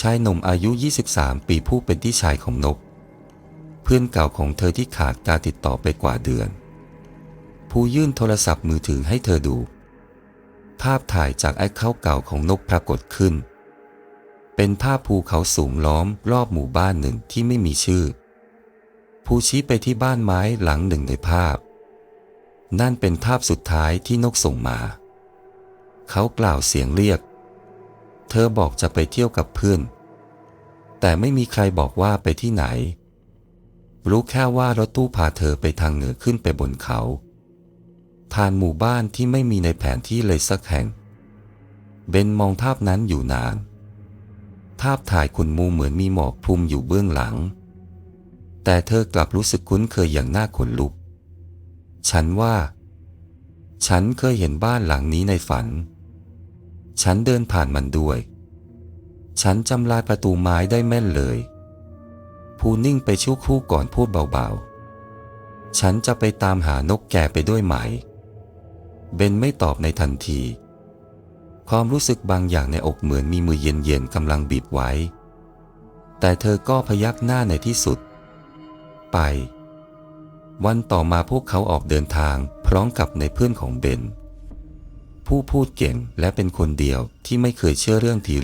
ชายหนุ่มอายุ 23 ปีผู้เป็นที่ชายของนก เพื่อนเก่าของเธอที่ขาดการติดต่อไปกว่าเดือน ผู้ยื่นโทรศัพท์มือถือให้เธอดู ภาพถ่ายจากไอ้เข้าเก่าของนกปรากฏขึ้น เป็นภาพภูเขาสูงล้อมรอบหมู่บ้านหนึ่งที่ไม่มีชื่อ ผู้ชี้ไปที่บ้านไม้หลังหนึ่งในภาพ นั่นเป็นภาพสุดท้ายที่นกส่งมา เขากล่าวเสียงเรียก เธอบอกจะไปเที่ยวกับเพื่อน แต่ไม่มีใครบอกว่าไปที่ไหน รู้แค่ว่ารถตู้พาเธอไปทางเหนือขึ้นไปบนเขา ผ่านหมู่บ้านที่ไม่มีในแผนที่เลยสักแห่ง เบนมองภาพนั้นอยู่นาน ภาพถ่ายคุณมูเหมือนมีหมอกคลุมอยู่เบื้องหลัง แต่เธอกลับรู้สึกคุ้นเคยอย่างน่าขนลุก ฉันว่า ฉันเคยเห็นบ้านหลังนี้ในฝัน ฉันเดินผ่านมันด้วย ฉันจำลายประตูไม้ได้แม่นเลยผูนิ่งไปชั่วครู่ก่อนพูดเบาๆ ฉันจะไปตามหานกแก่ไปด้วยไหม เบนไม่ตอบในทันที ความรู้สึกบางอย่างในอกเหมือนมีมือเย็นๆกำลังบีบไว้ แต่เธอก็พยักหน้าในที่สุด ไป วันต่อมาพวกเขาออกเดินทางพร้อมกับในเพื่อนของเบน ผู้พูดเก่งและเป็นคนเดียวที่ไม่เคยเชื่อเรื่องผี